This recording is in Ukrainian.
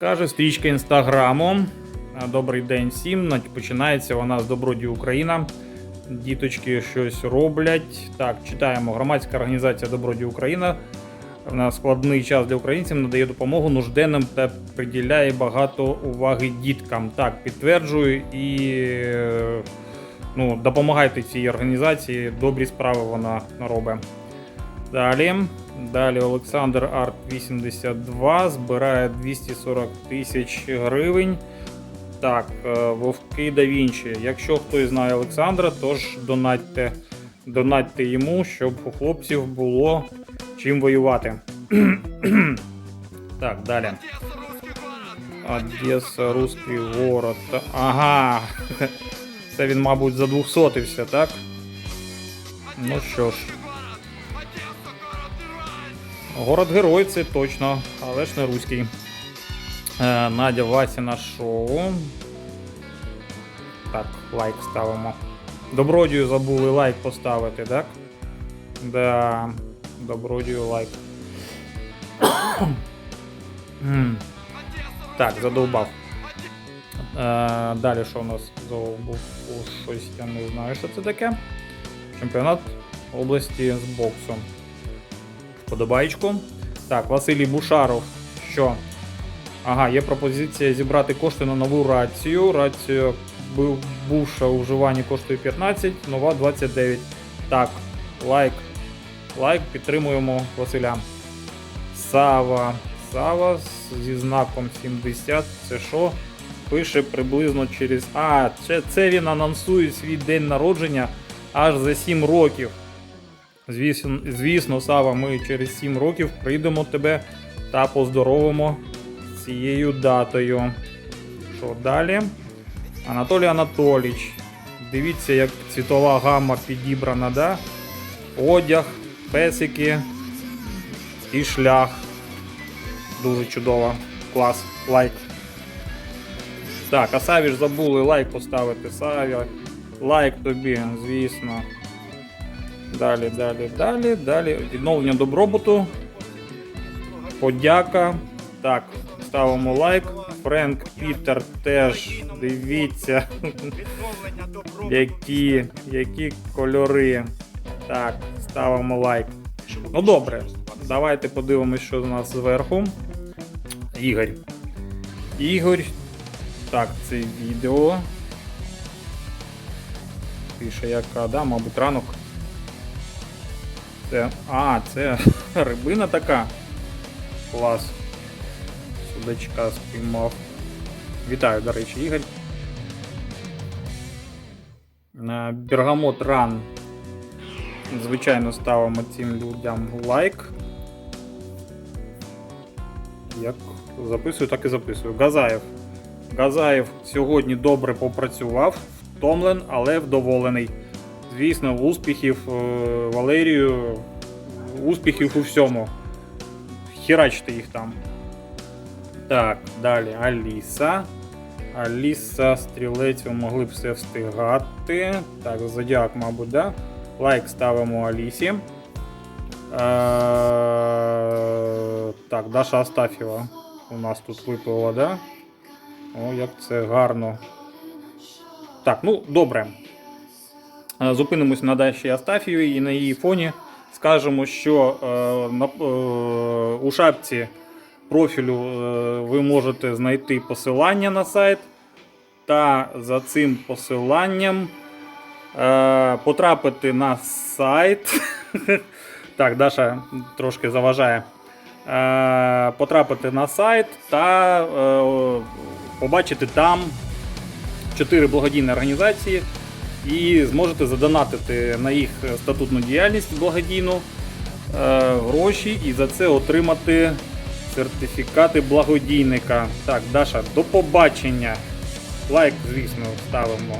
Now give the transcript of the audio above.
Каже стрічка інстаграму. Добрий день всім. Починається вона з Добродію Україна. Діточки щось роблять. Так, читаємо. Громадська організація Добродію Україна на складний час для українців надає допомогу нужденним та приділяє багато уваги діткам. Так, підтверджую і е, ну, допомагайте цій організації. Добрі справи вона робить. Далі. Далі Олександр Арт 82 збирає 240 тисяч гривень. Так, е, Вовки да Вінчі. Якщо хтось знає Олександра, тож донатьте, донатьте йому, щоб у хлопців було чим воювати. так, далі. Одеса, русський город. Ага. Це він, мабуть, за 200 так? Ну що ж. Город Герой це точно, але ж не руський. Е, Надя Васіна шоу. Так, лайк ставимо. Добродію забули лайк поставити, так? Да. Добродію лайк. Так, задовбав. Е, далі що у нас задовбав? Щось я не знаю, що це таке. Чемпіонат області з боксу. Вподобайку. Так, Василій Бушаров. Що? Ага, є пропозиція зібрати кошти на нову рацію. Рація бу- бувша у вживанні коштує 15, нова 29. Так, лайк. Лайк, підтримуємо Василя. Сава. Сава зі знаком 70. Це що? Пише приблизно через. А, це, це він анонсує свій день народження аж за 7 років. Звісно, звісно, Сава, ми через 7 років прийдемо тебе та поздоровимо цією датою. Що далі? Анатолій Анатолійович. Дивіться, як цвітова гамма підібрана, да? Одяг, песики і шлях. Дуже чудово. Клас. Лайк. Так, а Саві ж забули лайк поставити. Саві. Лайк тобі, звісно. Далі, далі, далі, далі. Відновлення добробуту. Подяка. Так, ставимо лайк. Френк Пітер теж. Дивіться, які, які кольори. Так, ставимо лайк. Ну добре, давайте подивимось, що у нас зверху. Ігор. Ігор. Так, це відео. Пише яка, да, мабуть, ранок. Це. А, це рибина така. Клас. Судачка спіймав. Вітаю, до речі, Ігор. Бергамот Ран. Звичайно, ставимо цим людям лайк. Як записую, так і записую. Газаєв. Газаєв сьогодні добре попрацював, втомлен, але вдоволений. Звісно, успіхів е, Валерію, успіхів у всьому. Херачте їх там. Так, далі Аліса. Аліса, стрілець, ви могли б все встигати. Так, Зодіак, мабуть, да? Лайк ставимо Алісі. Е, так, Даша Астафєва у нас тут виплила, да? О, як це гарно. Так, ну добре. Е, Зупинимось на Даші Астафєвій і на її фоні скажемо, що е, е, у шапці профілю ви можете знайти посилання на сайт, та за цим посиланням потрапити на сайт. так, Даша трошки заважає. Потрапити на сайт та побачити там чотири благодійні організації і зможете задонатити на їх статутну діяльність благодійну е, гроші і за це отримати сертифікати благодійника. Так, Даша, до побачення. Лайк, звісно, ставимо.